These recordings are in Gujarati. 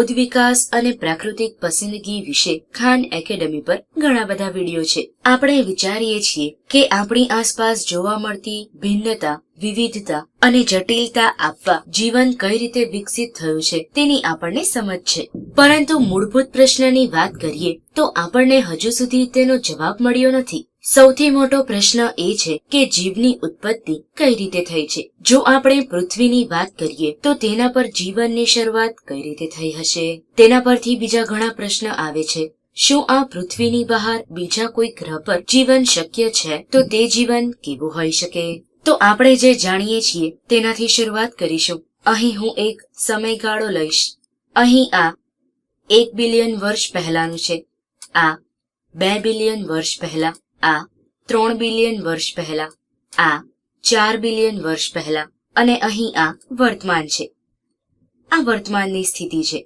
ઉદ્વિકાસ અને પ્રાકૃતિક પસંદગી વિશે ખાન એકેડમી પર ઘણા બધા વીડિયો છે. આપણે વિચારીએ છીએ કે આપણી આસપાસ જોવા મળતી ભિન્નતા, વિવિધતા અને જટિલતા આપવા જીવન કઈ રીતે વિકસિત થયું છે તેની આપણને સમજ છે. પરંતુ મૂળભૂત પ્રશ્નની વાત કરીએ તો આપણને હજુ સુધી તેનો જવાબ મળ્યો નથી. સૌથી મોટો પ્રશ્ન એ છે કે જીવની ઉત્પત્તિ કઈ રીતે થઈ છે? જો આપણે પૃથ્વીની વાત કરીએ, તો તેના પર જીવનની શરૂઆત કઈ રીતે થઈ હશે? તેના પરથી બીજા ઘણા પ્રશ્ન આવે છે. શું આ પૃથ્વીની બહાર બીજા કોઈ ગ્રહ પર જીવન શક્ય છે? તો તે જીવન કેવું હોઈ શકે? તો આપણે જે જાણીએ છીએ, તેનાથી શરૂઆત કરીશું. અહીં હું એક સમયગાળો લઈશ. અહીં આ એક બિલિયન વર્ષ પહેલાનું છે. આ બે બિલિયન વર્ષ પહેલા. આ ત્રણ બિલિયન વર્ષ પહેલા, આ ચાર બિલિયન વર્ષ પહેલા અને અહીં આ વર્તમાન છે. આ વર્તમાનની સ્થિતિ છે.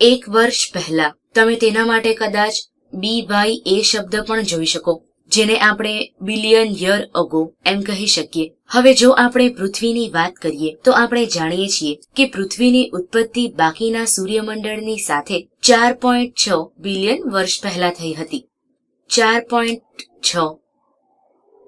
એક વર્ષ પહેલા તમે તેના માટે કદાચ બી વાય એ શબ્દ પણ જોઈ શકો, જેને આપણે બિલિયન યર અગો એમ કહી શકીએ. હવે જો આપણે પૃથ્વીની વાત કરીએ, તો આપણે જાણીએ છીએ કે પૃથ્વીની ઉત્પત્તિ બાકીના સૂર્યમંડળની સાથે ચાર પોઈન્ટ છ બિલિયન વર્ષ પહેલા થઈ હતી. ચાર પોઈન્ટ છ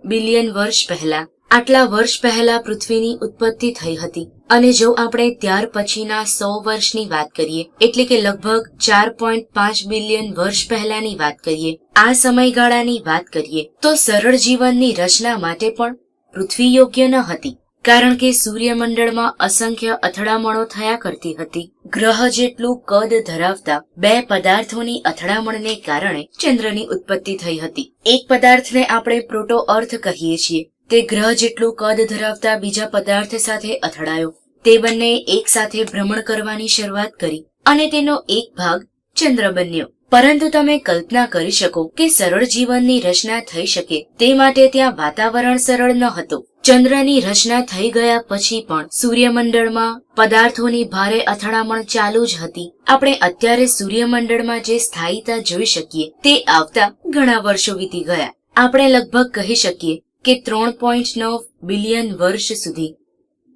બિલિયન વર્ષ પહેલા, આટલા વર્ષ પહેલા પૃથ્વીની ઉત્પત્તિ થઈ હતી. અને જો આપણે ત્યાર પછીના સો વર્ષની વાત કરીએ, એટલે કે લગભગ ચાર પોઈન્ટ પાંચ બિલિયન વર્ષ પહેલાની વાત કરીએ, આ સમયગાળાની વાત કરીએ, તો સરળ જીવનની રચના માટે પણ પૃથ્વી યોગ્ય ન હતી. કારણ કે સૂર્યમંડળમાં અસંખ્ય અથડામણો થયા કરતી હતી. ગ્રહ જેટલું કદ ધરાવતા બે પદાર્થોની અથડામણને કારણે ચંદ્રની ઉત્પત્તિ થઈ હતી. એક પદાર્થને આપણે પ્રોટો અર્થ કહીએ છીએ. તે ગ્રહ જેટલું કદ ધરાવતા બીજા પદાર્થ સાથે અથડાયો. તે બંને એક સાથે ભ્રમણ કરવાની શરૂઆત કરી અને તેનો એક ભાગ ચંદ્ર બન્યો. પરંતુ તમે કલ્પના કરી શકો કે સરળ જીવનની રચના થઈ શકે તે માટે ત્યાં વાતાવરણ સરળ ન હતું. ચંદ્રની રચના થઈ ગયા પછી પણ સૂર્યમંડળમાં પદાર્થોની ભારે અથડામણ ચાલુ જ હતી. આપણે અત્યારે સૂર્યમંડળમાં જે સ્થાયીતા જોઈ શકીએ, તે આવતા ઘણા વર્ષો વીતી ગયા. આપણે લગભગ કહી શકીએ કે ત્રણ પોઈન્ટ નવ બિલિયન વર્ષ સુધી,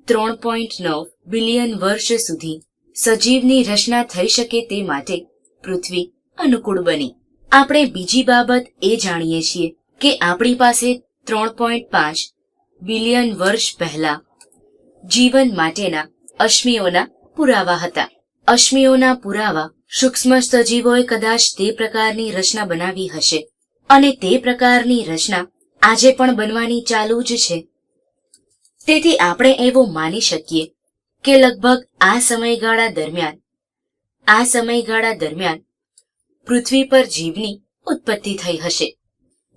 ત્રણ પોઈન્ટ નવ બિલિયન વર્ષ સુધી સજીવની રચના થઈ શકે તે માટે પૃથ્વી અનુકૂળ બની. આપણે બીજી બાબત એ જાણીએ છીએ કે આપણી પાસે ત્રણ પોઈન્ટ પાંચ બિલિયન વર્ષ પહેલા જીવન માટેના અશ્મિઓના પુરાવા હતા. અશ્મિઓના પુરાવા સૂક્ષ્મ સજીવોએ કદાચ તે પ્રકારની રચના બનાવી હશે અને તે પ્રકારની રચના આજે પણ બનવાની ચાલુ જ છે. તેથી આપણે એવું માની શકીએ કે લગભગ આ સમયગાળા દરમિયાન, આ સમયગાળા દરમિયાન પૃથ્વી પર જીવની ઉત્પત્તિ થઈ હશે.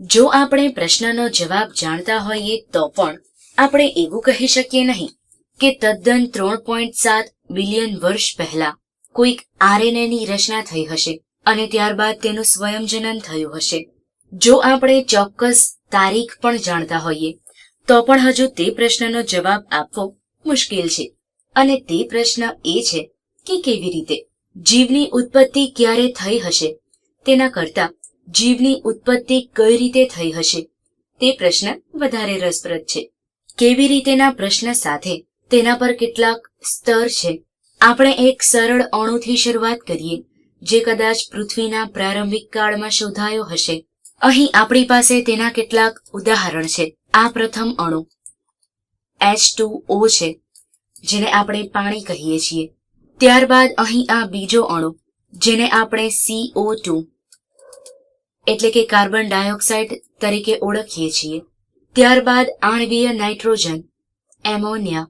જો આપણે પ્રશ્નનો જવાબ જાણતા હોઈએ તો પણ આપણે એવું કહી શકીએ નહીં કે તદ્દન ત્રણ પોઈન્ટ સાત બિલિયન વર્ષ પહેલા કોઈક આરએનએ ની રચના થઈ હશે અને ત્યારબાદ તેનું સ્વયંજનન થયું હશે. જો આપણે ચોક્કસ તારીખ પણ જાણતા હોઈએ, તો પણ હજુ તે પ્રશ્નનો જવાબ આપવો મુશ્કેલ છે. અને તે પ્રશ્ન એ છે કે કેવી રીતે? જીવની ઉત્પત્તિ ક્યારે થઈ હશે? તેના કરતા જીવની ઉત્પત્તિ કઈ રીતે થઈ હશે? તે પ્રશ્ન વધારે રસપ્રદ છે. કેવી રીતેના પ્રશ્ન સાથે તેના પર કેટલાક સ્તર છે? આપણે એક સરળ અણુથી શરૂઆત કરીએ, જે કદાચ પૃથ્વીના પ્રારંભિક કાળમાં શોધાયો હશે. અહીં આપણી પાસે તેના કેટલાક ઉદાહરણ છે. આ પ્રથમ અણુ એચ ટુ ઓ છે, જેને આપણે પાણી કહીએ છીએ. ત્યારબાદ અહીં આ બીજો અણુ, જેને આપણે સીઓ ટુ એટલે કે કાર્બન ડાયોક્સાઇડ તરીકે ઓળખીએ છીએ. ત્યારબાદ આણ્વીય નાઇટ્રોજન, એમોનિયા,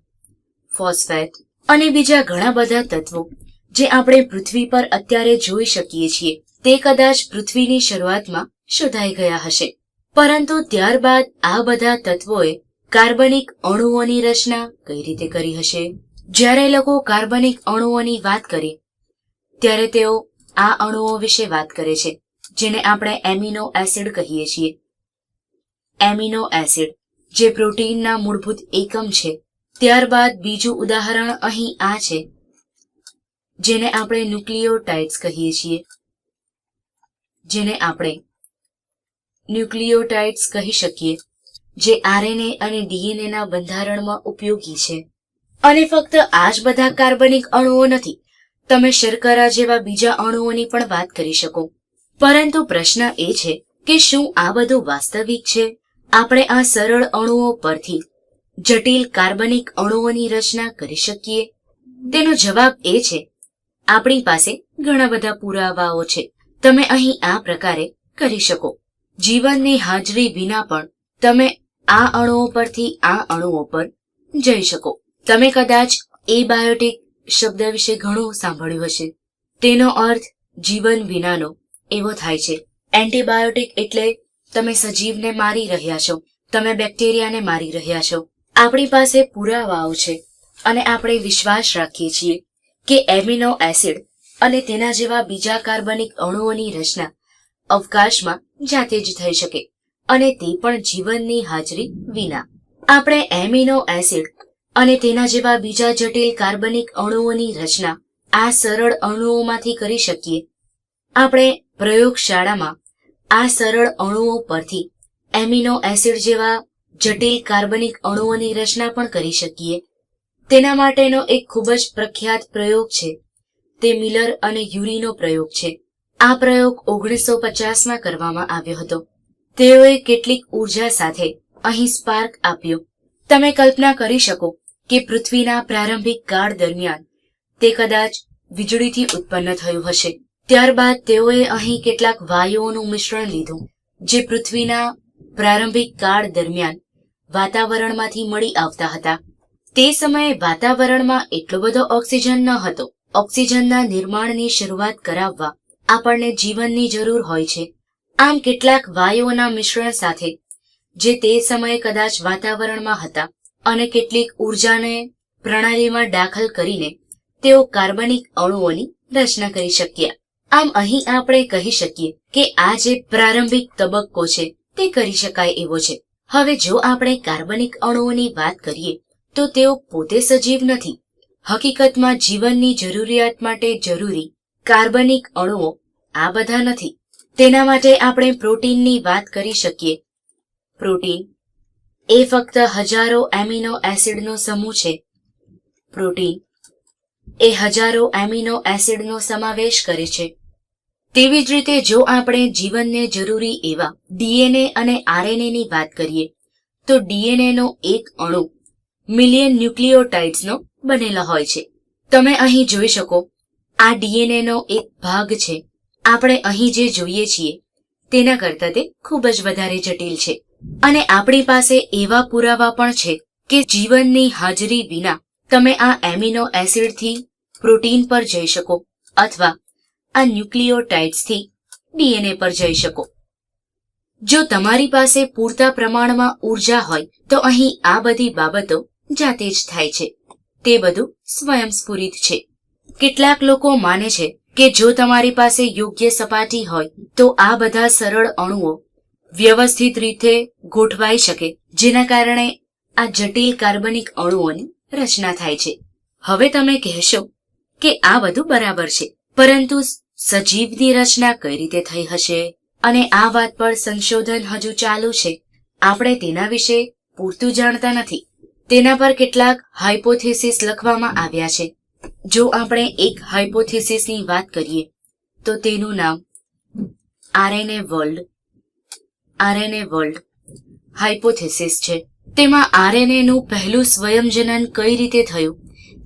ફોસ્ફેટ અને બીજા ઘણા બધા તત્વો જે આપણે પૃથ્વી પર અત્યારે જોઈ શકીએ છીએ. તે કદાચ પૃથ્વીની શરૂઆતમાં શોધાઈ ગયા હશે. પરંતુ ત્યારબાદ આ બધા તત્વોએ કાર્બનિક અણુઓની રચના કઈ રીતે કરી હશે? જ્યારે લોકો કાર્બનિક અણુઓની વાત કરે, ત્યારે તેઓ આ અણુઓ વિશે વાત કરે છે. જેને આપણે એમિનો એસિડ કહીએ છીએ. એમિનો એસિડ, જે પ્રોટીનના મૂળભૂત એકમ છે. ત્યારબાદ બીજું ઉદાહરણ અહીં આ છે, જેને આપણે ન્યુક્લિયોટાઇડ્સ કહીએ છીએ. જેને આપણે ન્યુક્લિયોટાઇડ્સ કહી શકીએ, જે આરએનએ અને ડીએનએના બંધારણમાં ઉપયોગી છે. અને ફક્ત આ જ બધા કાર્બનિક અણુઓ નથી, તમે શર્કરા જેવા બીજા અણુઓની પણ વાત કરી શકો. પરંતુ પ્રશ્ન એ છે કે શું આ બધું વાસ્તવિક છે? આપણે આ સરળ અણુઓ પરથી જટિલ કાર્બનિક અણુઓની રચના કરી શકીએ? તેનો જવાબ એ છે, આપણી પાસે ઘણા બધા પુરાવાઓ છે. તમે અહીં આ પ્રકારે કરી શકો. જીવનની હાજરી વિના પણ તમે આ અણુઓ પરથી આ અણુઓ પર જઈ શકો. તમે કદાચ એબાયોટિક શબ્દ વિશે ઘણું સાંભળ્યું હશે. તેનો અર્થ જીવન વિનાનો એવો થાય છે. એન્ટીબાયોટિક એટલે તમે સજીવને મારી રહ્યા છો, તમે બેક્ટેરિયાને મારી રહ્યા છો. આપણી પાસે પુરાવાઓ છે અને આપણે વિશ્વાસ રાખીએ છીએ કે એમિનો એસિડ અને તેના જેવા બીજા કાર્બનિક અણુઓની રચના અવકાશમાં જાતે જ થઈ શકે અને તે પણ જીવનની હાજરી વિના. આપણે એમિનો એસિડ અને તેના જેવા બીજા જટિલ કાર્બનિક અણુઓની રચના આ સરળ અણુઓમાંથી કરી શકીએ. આપણે પ્રયોગશાળામાં આ સરળ અણુઓ પરથી એમિનો એસિડ જેવા જટિલ કાર્બનિક અણુઓની રચના પણ કરી શકીએ. તેના માટેનો એક ખૂબ જ પ્રખ્યાત પ્રયોગ છે. તે મિલર અને યુરીનો પ્રયોગ છે. આ પ્રયોગ ઓગણીસો પચાસમાં કરવામાં આવ્યો હતો. તેઓએ કેટલીક ઊર્જા સાથે અહીં સ્પાર્ક આપ્યો. તમે કલ્પના કરી શકો કે પૃથ્વીના પ્રારંભિક કાળ દરમિયાન તે કદાચ વીજળીથી ઉત્પન્ન થયું હશે. ત્યારબાદ તેઓએ અહીં કેટલાક વાયુઓનું મિશ્રણ લીધું, જે પૃથ્વીના પ્રારંભિક કાળ દરમિયાન વાતાવરણમાંથી મળી આવતા હતા. તે સમયે વાતાવરણમાં એટલો બધો ઓક્સિજન ન હતો. ઓક્સિજનના નિર્માણની શરૂઆત કરાવવા આપણને જીવનની જરૂર હોય છે. આમ કેટલાક વાયુઓના મિશ્રણ સાથે, જે તે સમયે કદાચ વાતાવરણમાં હતા અને કેટલીક ઉર્જાને પ્રણાલીમાં દાખલ કરીને તેઓ કાર્બનિક અણુઓની રચના કરી શક્યા. આમ અહીં આપણે કહી શકીએ કે આ જે પ્રારંભિક તબક્કો છે, તે કરી શકાય એવો છે. હવે જો આપણે કાર્બનિક અણુઓની વાત કરીએ, તો તેઓ પોતે સજીવ નથી. હકીકતમાં જીવનની જરૂરિયાત માટે જરૂરી કાર્બનિક અણુઓ આ બધા નથી. તેના માટે આપણે પ્રોટીનની વાત કરી શકીએ. પ્રોટીન એ ફક્ત હજારો એમિનો એસિડનો સમૂહ છે. પ્રોટીન એ હજારો એમિનો એસિડનો સમાવેશ કરે છે. તેવી જ રીતે જો આપણે જીવનને જરૂરી એવા ડીએનએ અને આરએનએ ની વાત કરીએ, તો ડીએનએ નો એક અણુ મિલિયન ન્યુક્લિયોટાઇડ્સનો બનેલો હોય છે. તમે અહીં જોઈ શકો, આ ડીએનએ નો એક ભાગ છે. આપણે અહીં જે જોઈએ છીએ, તેના કરતાં તે ખૂબ જ વધારે જટિલ છે. અને આપણી પાસે એવા પુરાવા પણ છે કે જીવનની હાજરી વિના તમે આ એમિનો એસિડથી પ્રોટીન પર જઈ શકો અથવા આ ન્યુક્લિયોટાઇડ્સથી ડીએનએ પર જઈ શકો. જો તમારી પાસે પૂરતા પ્રમાણમાં ઊર્જા હોય, તો અહીં આ બધી બાબતો જાતે જ થાય છે. તે બધું સ્વયંસ્ફુરિત છે. કેટલાક લોકો માને છે કે જો તમારી પાસે યોગ્ય સપાટી હોય, તો આ બધા સરળ અણુઓ વ્યવસ્થિત રીતે ગોઠવાઈ શકે, જેના કારણે આ જટિલ કાર્બનિક અણુઓની રચના થાય છે. હવે તમે કહેશો કે આ બધું બરાબર છે. પરંતુ સજીવની રચના કઈ રીતે થઈ હશે? અને આ વાત પર સંશોધન હજુ ચાલુ છે. આપણે તેના વિશે પૂરતું જાણતા નથી. તેના પર કેટલાક હાઇપોથેસિસ લખવામાં આવ્યા છે. જો આપણે એક હાઇપોથેસિસની વાત કરીએ, તો તેનું નામ RNA world RNA world hypothesis છે. તેમાં આરએનએ નું પહેલું સ્વયંજનન કઈ રીતે થયું?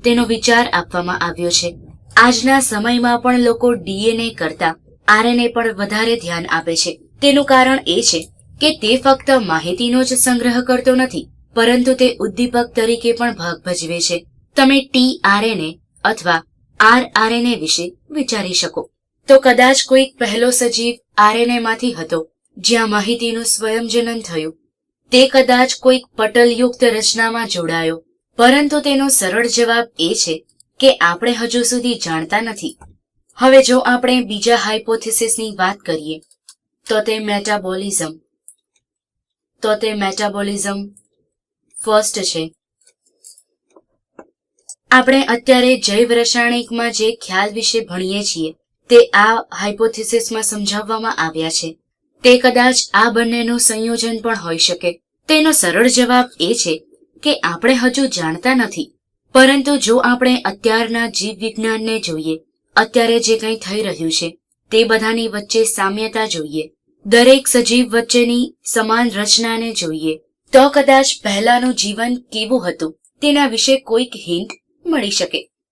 તેનો વિચાર આપવામાં આવ્યો છે. આજના સમયમાં પણ લોકો ડીએનએ કરતા આરએનએ પર વધારે ધ્યાન આપે છે. તેનું કારણ એ છે કે તે ફક્ત માહિતીનો જ સંગ્રહ કરતો નથી, પરંતુ તે ઉદ્દીપક તરીકે પણ ભાગ ભજવે છે. તમે ટી આરએનએ અથવા આર આરએનએ વિશે વિચારી શકો. તો કદાચ કોઈક પહેલો સજીવ આરએનએ માંથી હતો, જ્યાં માહિતીનું સ્વયંજનન થયું. તે કદાચ કોઈક પટલયુક્ત રચનામાં જોડાયો. પરંતુ તેનો સરળ જવાબ એ છે કે આપણે હજુ સુધી જાણતા નથી. હવે જો આપણે બીજા હાઇપોથિસિસની વાત કરીએ, તો તે મેટાબોલિઝમ. તો તે મેટાબોલિઝમ ફર્સ્ટ છે. આપણે અત્યારે જૈવ રસાયણિકમાં જે ખ્યાલ વિશે ભણીએ છીએ, તે આ હાઇપોથિસિસમાં સમજાવવામાં આવ્યા છે. તે કદાચ આ બંનેનું સંયોજન પણ હોઈ શકે. તેનો સરળ જવાબ એ છે કે આપણે હજુ જાણતા નથી. પરંતુ જો આપણે અત્યારના જીવ વિજ્ઞાનને જોઈએ, અત્યારે જે કંઈ થઈ રહ્યું છે, તે બધાની વચ્ચે સામ્યતા જોઈએ. દરેક સજીવ વચ્ચેની સમાન રચનાને જોઈએ, તો કદાચ પહેલાનું જીવન કેવું હતું, તેના વિશે કોઈક હિન્ટ મળી શકે.